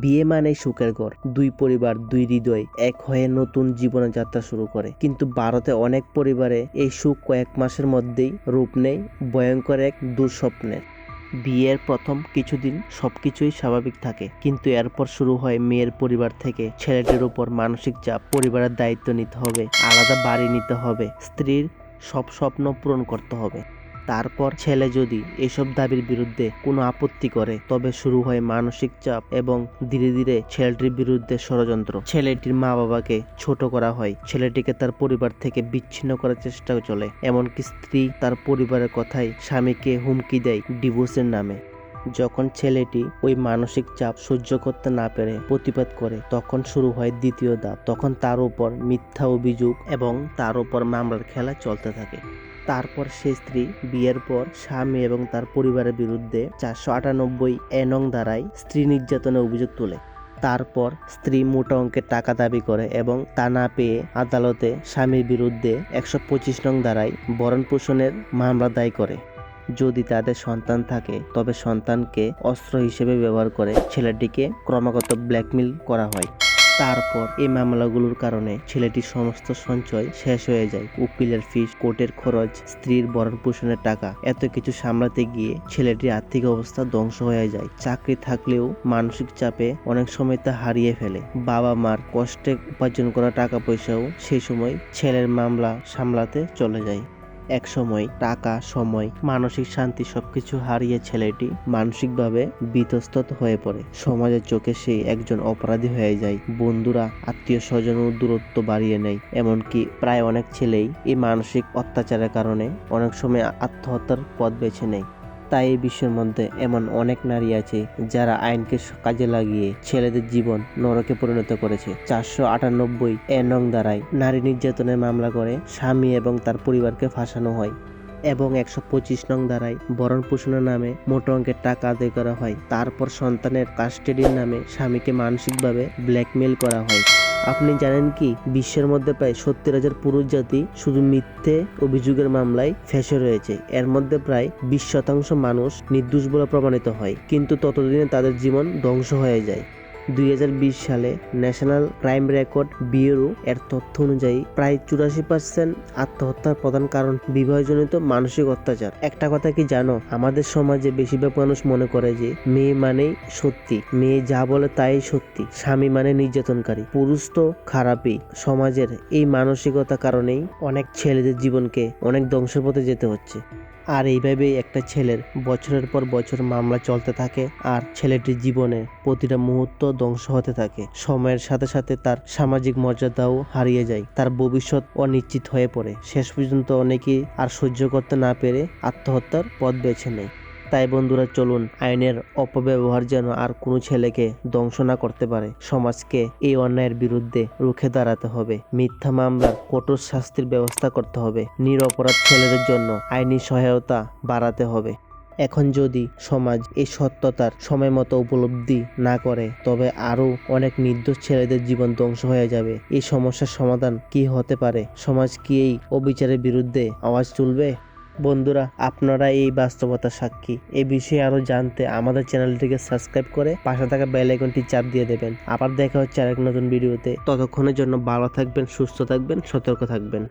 বিয়ে মানেই সুখের ঘর। দুই পরিবার, দুই হৃদয় এক হয়ে নতুন জীবনে যাত্রা শুরু করে। কিন্তু ভারতে অনেক পরিবারে এই সুখ কয়েক মাসের মধ্যেই রূপ নেয় ভয়ঙ্কর এক দুঃস্বপ্নের। বিয়ের প্রথম কিছুদিন সবকিছুই স্বাভাবিক থাকে। কিন্তু এরপর শুরু হয় মেয়ের পরিবার থেকে ছেলেটির উপর মানসিক চাপ। পরিবারের দায়িত্ব নিতে হবে, আলাদা বাড়ি নিতে হবে, স্ত্রীর সব স্বপ্ন পূরণ করতে হবে। তারপর ছেলে যদি এসব দাবির বিরুদ্ধে কোনো আপত্তি করে, তবে শুরু হয় মানসিক চাপ এবং ধীরে ধীরে ছেলেটির বিরুদ্ধে ষড়যন্ত্র। ছেলেটির মা বাবাকে ছোট করা হয়। ছেলেটিকে তার পরিবার থেকে বিচ্ছিন্ন করার চেষ্টা চলে। এমনকি স্ত্রী তার পরিবারের কথাই স্বামীকে হুমকি দেয় ডিভোর্সের নামে। যখন ছেলেটি ওই মানসিক চাপ সহ্য করতে না পেরে প্রতিবাদ করে, তখন শুরু হয় দ্বিতীয় ধাপ তখন তার উপর মিথ্যা অভিযোগ এবং তার উপর মামলার খেলা চলতে থাকে। তারপর সে স্ত্রী বিয়ের পর স্বামী এবং তার পরিবারের বিরুদ্ধে চারশো আটানব্বই এনং দ্বারাই স্ত্রী নির্যাতনের অভিযোগ তোলে। তারপর স্ত্রী মোটা অঙ্কের টাকা দাবি করে এবং তা না পেয়ে আদালতে স্বামীর বিরুদ্ধে একশো পঁচিশ নং দ্বারাই ভরণ পোষণের মামলা দায় করে। যদি তাদের সন্তান থাকে, তবে সন্তানকে অস্ত্র হিসেবে ব্যবহার করে ছেলেটিকে ক্রমাগত ব্ল্যাকমেল করা হয়। তারপর এই মামলাগুলোর কারণে ছেলেটির সমস্ত সঞ্চয় শেষ হয়ে যায়। উকিলের ফিস, কোর্টের খরচ, স্ত্রীর ভরণ পোষণের টাকা, এত কিছু সামলাতে গিয়ে ছেলেটির আর্থিক অবস্থা ধ্বংস হয়ে যায়। চাকরি থাকলেও মানসিক চাপে অনেক সময় তা হারিয়ে ফেলে। বাবা মার কষ্টে উপার্জন করা টাকা পয়সাও সেই সময় ছেলের মামলা সামলাতে চলে যায়। এক সময় টাকা, সময়, মানসিক শান্তি সবকিছু হারিয়ে ছেলেটি মানসিকভাবে বিতস্তত হয়ে পড়ে। সমাজের চোখে সে একজন অপরাধী হয়ে যায়। বন্ধুরা আত্মীয় স্বজন দূরত্ব বাড়িয়ে নেয়। এমনকি প্রায় অনেক ছেলেই এই মানসিক অত্যাচারের কারণে অনেক সময় আত্মহত্যার পথ বেছে নেয়। তাই এই বিশ্বের মধ্যে এমন অনেক নারী আছে যারা আইনকে কাজে লাগিয়ে ছেলেদের জীবন নরকে পরিণত করেছে। চারশো আটানব্বই এ নং দ্বারাই নারী নির্যাতনের মামলা করে স্বামী এবং তার পরিবারকে ফাঁসানো হয় এবং একশো পঁচিশ নং দ্বারাই ভরণ পোষণের নামে মোটা অঙ্কের টাকা আদায় করা হয়। তারপর সন্তানের কাস্টাডির নামে স্বামীকে মানসিকভাবে ব্ল্যাকমেল করা হয়। আপনি জানেন কি? বিশ্বের মধ্যে প্রায় সত্তর হাজার পুরুষ জাতি শুধু মিথ্যে অভিযোগের মামলায় ফেঁসে রয়েছে। এর মধ্যে প্রায় বিশ শতাংশ মানুষ নির্দোষ বলে প্রমাণিত হয়। কিন্তু ততদিনে তাদের জীবন ধ্বংস হয়ে যায়। দুই হাজার বিশ সালে ন্যাশনাল ক্রাইম রেকর্ড ব্যুরো এর তথ্য অনুযায়ী প্রায় চুরাশি পার্সেন্ট আত্মহত্যার প্রধান কারণ বিবাহজনিত মানসিক অত্যাচার। একটা কথা কি জানো? আমাদের সমাজে বেশিরভাগ মানুষ মনে করে যে মেয়ে মানেই সত্যি, মেয়ে যা বলে তাই সত্যি, স্বামী মানে নির্যাতনকারী। পুরুষ তো খারাপই। সমাজের এই মানসিকতা কারণেই অনেক ছেলেদের জীবনকে অনেক ধ্বংসের পথে যেতে হচ্ছে। আর এইভাবেই একটা ছেলের বছরের পর বছর মামলা চলতে থাকে আর ছেলেটির জীবনে প্রতিটা মুহূর্ত ধ্বংস হতে থাকে। সময়ের সাথে সাথে তার সামাজিক মর্যাদাও হারিয়ে যায়। তার ভবিষ্যৎ অনিশ্চিত হয়ে পড়ে। শেষ পর্যন্ত অনেকেই আর সহ্য করতে না পেরে আত্মহত্যার পথ বেছে নেয়। তাই বন্ধুরা চলুন আইনের অপব্যবহার যেন আর কোনো ছেলেকে ধ্বংস না করতে পারে। সমাজকে এই অন্যায়ের বিরুদ্ধে রুখে দাঁড়াতে হবে। মিথ্যা মামলার কঠোর শাস্তির ব্যবস্থা করতে হবে। নিরপরাধ ছেলেদের জন্য আইনি সহায়তা বাড়াতে হবে। এখন যদি সমাজ এই সত্যতার সময় মতো উপলব্ধি না করে, তবে আরও অনেক নির্দোষ ছেলেদের জীবন ধ্বংস হয়ে যাবে। এই সমস্যার সমাধান কি হতে পারে? সমাজ কি এই অবিচারের বিরুদ্ধে আওয়াজ তুলবে? বন্ধুরা, আপনারা এই বাস্তবতা সাক্ষী। এ বিষয়ে আরও জানতে আমাদের চ্যানেলটিকে সাবস্ক্রাইব করে পাশে থাকা বেল আইকনটি চাপ দিয়ে দেবেন। আবার দেখা হচ্ছে আরেক নতুন ভিডিওতে। ততক্ষণের জন্য ভালো থাকবেন, সুস্থ থাকবেন, সতর্ক থাকবেন।